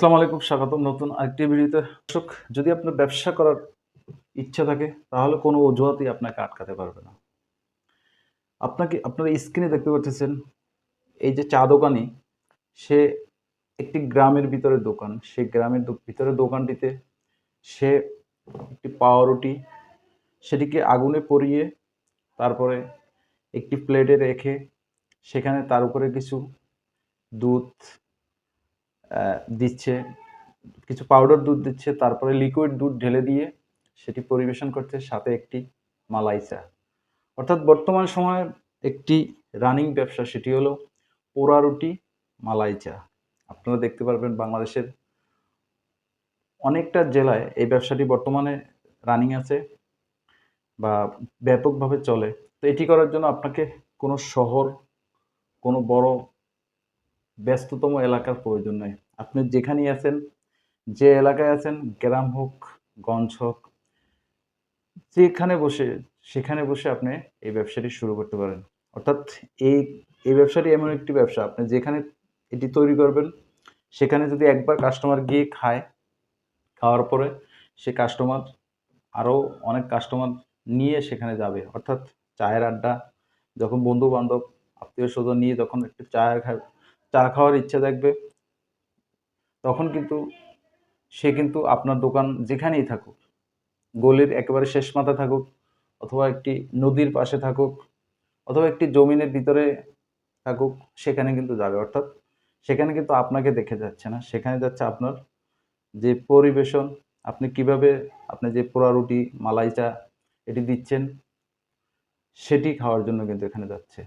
আসসালামু আলাইকুম, স্বাগতম নতুন আরেকটি ভিডিওতে। দর্শক, যদি আপনার ব্যবসা করার ইচ্ছা থাকে, তাহলে কোনো অজুহাতই আপনাকে আটকাতে পারবে না। আপনাকে, আপনারা স্ক্রিনে দেখতে পাচ্ছেন, এই যে চা দোকানি সে একটি গ্রামের ভিতরে দোকান। সেই গ্রামের ভিতরে দোকানটিতে সে একটি পাউরুটি, সেটিকে আগুনে পরিয়ে তারপরে একটি প্লেটে রেখে সেখানে তার উপরে কিছু দুধ দিচ্ছে, কিছু পাউডার দুধ দিচ্ছে, তারপরে লিকুইড দুধ ঢেলে দিয়ে সেটি পরিবেশন করছে সাথে একটি মালাই চা অর্থাৎ বর্তমান সময়ে একটি রানিং ব্যবসা, সেটি হলো পোড়া রুটি মালাই চা আপনারা দেখতে পারবেন বাংলাদেশের অনেকটা জেলায় এই ব্যবসাটি বর্তমানে রানিং আছে বা ব্যাপকভাবে চলে। তো এটি করার জন্য আপনাকে কোনো শহর, কোনো বড় ব্যস্ততম এলাকার প্রয়োজন নেই। আপনি যেখানেই আছেন, যে এলাকায় আছেন, গ্রাম হোক, গঞ্জ হোক, যেখানে বসে, সেখানে বসে আপনি এই ব্যবসাটি শুরু করতে পারেন। অর্থাৎ এই এই ব্যবসাটি এমন একটি ব্যবসা, আপনি যেখানে এটি তৈরি করবেন, সেখানে যদি একবার কাস্টমার গিয়ে খায়, খাওয়ার পরে সে কাস্টমার আরও অনেক কাস্টমার নিয়ে সেখানে যাবে। অর্থাৎ চায়ের আড্ডা, যখন বন্ধু বান্ধব আত্মীয় স্বজন নিয়ে যখন একটু চায়ের চা খাওয়ার ইচ্ছা থাকবে। তখন কিন্তু সে কিন্তু আপনার দোকান যেখানেই থাকুক, গলির একেবারে শেষ মাথা থাকুক, অথবা একটি নদীর পাশে থাকুক, অথবা একটি জমিনের ভিতরে থাকুক, সেখানে কিন্তু যাবে। অর্থাৎ সেখানে কিন্তু আপনাকে দেখে যাচ্ছে না। সেখানে যাচ্ছে আপনার যে পরিবেশন, আপনি কীভাবে আপনি যে পোড়া রুটি, মালাই চা এটি দিচ্ছেন, সেটি খাওয়ার জন্য কিন্তু এখানে যাচ্ছে।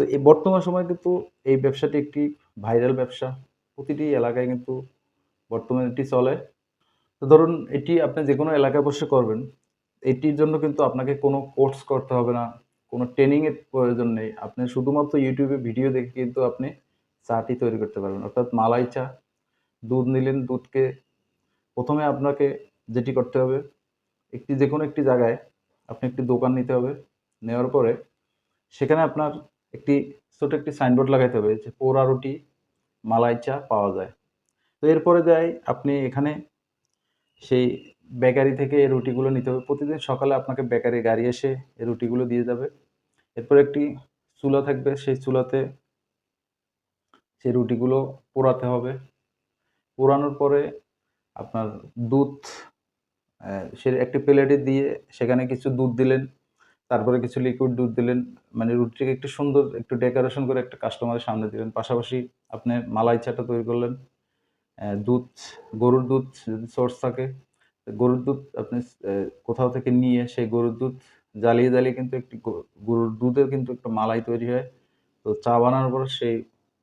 তো এই বর্তমান সময় কিন্তু এই ব্যবসাটি একটি ভাইরাল ব্যবসা। প্রতিটি এলাকায় কিন্তু বর্তমানে এটি চলে। তো ধরুন, এটি আপনি যে কোনো এলাকায় বসে করবেন, এটির জন্য কিন্তু আপনাকে কোনো কোর্স করতে হবে না। কোনো ট্রেনিংয়ের প্রয়োজন নেই। আপনি শুধুমাত্র ইউটিউবে ভিডিও দেখে কিন্তু আপনি চাটি তৈরি করতে পারবেন। অর্থাৎ মালাই চা, দুধ নিলেন দুধকে, প্রথমে আপনাকে যেটি করতে হবে, একটি যে কোনো একটি জায়গায় আপনি একটি দোকান নিতে হবে। নেওয়ার পরে সেখানে আপনার একটি ছোট একটি সাইনবোর্ড লাগাইতে হবে যে পোড়া রুটি মালাই চা পাওয়া যায়। তো এরপরে যাই আপনি এখানে সেই বেকারি থেকে এই রুটিগুলো নিতে হবে। প্রতিদিন সকালে আপনাকে বেকারি গাড়ি এসে এই রুটিগুলো দিয়ে যাবে। এরপর একটি চুলা থাকবে, সেই চুলাতে সেই রুটিগুলো পোড়াতে হবে। পোড়ানোর পরে আপনার দুধ সে একটি প্লেটে দিয়ে সেখানে কিছু দুধ দিলেন। তারপরে কিছু লিকুইড দুধ দিলেন মানে রুটিকে একটু সুন্দর একটু ডেকোরেশন করে একটা কাস্টমারের সামনে দিলেন। পাশাপাশি আপনি মালাই চাটা তৈরি করলেন। দুধ, গরুর দুধ যদি সোর্স থাকে গরুর দুধ আপনি কোথাও থেকে নিয়ে সেই গরুর দুধ জ্বালিয়ে জ্বালিয়ে কিন্তু একটি গরু- গরুর দুধের কিন্তু একটা মালাই তৈরি হয়। তো চা বানানোর পর সেই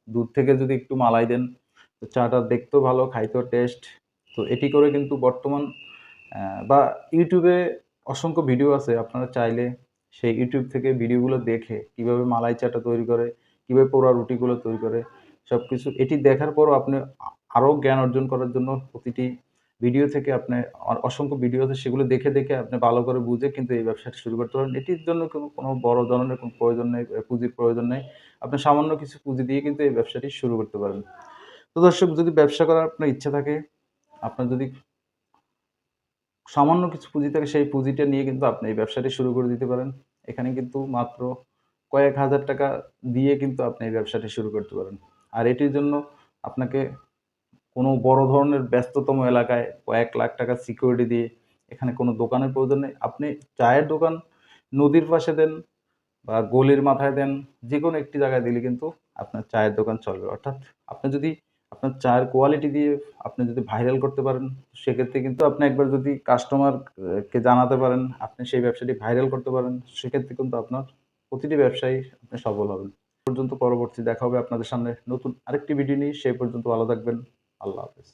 দুধ থেকে যদি একটু মালাই দেন, তো চাটা দেখতেও ভালো, খাইতেও টেস্ট তো এটি করে কিন্তু বর্তমান বা ইউটিউবে অসংখ্য ভিডিও আছে, আপনারা চাইলে সেই ইউটিউব থেকে ভিডিওগুলো দেখে কীভাবে মালাই চাটা তৈরি করে, কীভাবে পোড়া রুটিগুলো তৈরি করে সব কিছু এটি দেখার পরও আপনি আরও জ্ঞান অর্জন করার জন্য প্রতিটি ভিডিও থেকে আপনি অসংখ্য ভিডিও আছে, সেগুলো দেখে দেখে আপনি ভালো করে বুঝে কিন্তু এই ব্যবসাটা শুরু করতে পারেন। এটির জন্য কোনো কোনো বড় ধরনের কোনো প্রয়োজন নেই পুঁজির প্রয়োজন নেই। আপনি সামান্য কিছু পুঁজি দিয়ে কিন্তু এই ব্যবসাটি শুরু করতে পারেন। তো দর্শক, যদি ব্যবসা করার আপনার ইচ্ছা থাকে, আপনার যদি সামান্য কিছু পুঁজি থাকে, সেই পুঁজিটা নিয়ে কিন্তু আপনি এই ব্যবসাটি শুরু করে দিতে পারেন। এখানে কিন্তু মাত্র কয়েক হাজার টাকা দিয়ে কিন্তু আপনি এই ব্যবসাটি শুরু করতে পারেন। আর এটির জন্য আপনাকে কোনো বড় ধরনের ব্যস্ততম এলাকায় কয়েক লাখ টাকা সিকিউরিটি দিয়ে এখানে কোনো দোকানের প্রয়োজন নেই। আপনি চায়ের দোকান নদীর পাশে দেন বা গলির মাথায় দেন যে কোনো একটি জায়গায় দিলে কিন্তু আপনার চায়ের দোকান চলবে। অর্থাৎ আপনি যদি আপনার চায়ের কোয়ালিটি দিয়ে আপনি যদি ভাইরাল করতে পারেন, সেক্ষেত্রে কিন্তু আপনি একবার যদি কাস্টমারকে জানাতে পারেন, আপনি সেই ব্যবসাটি ভাইরাল করতে পারেন, সেক্ষেত্রে কিন্তু আপনার প্রতিটি ব্যবসায়ী আপনি সফল হবেন। পর্যন্ত পরবর্তী দেখা হবে আপনাদের সামনে নতুন আরেকটি ভিডিও নিয়ে, সেই পর্যন্ত ভালো থাকবেন। আল্লাহ হাফেজ।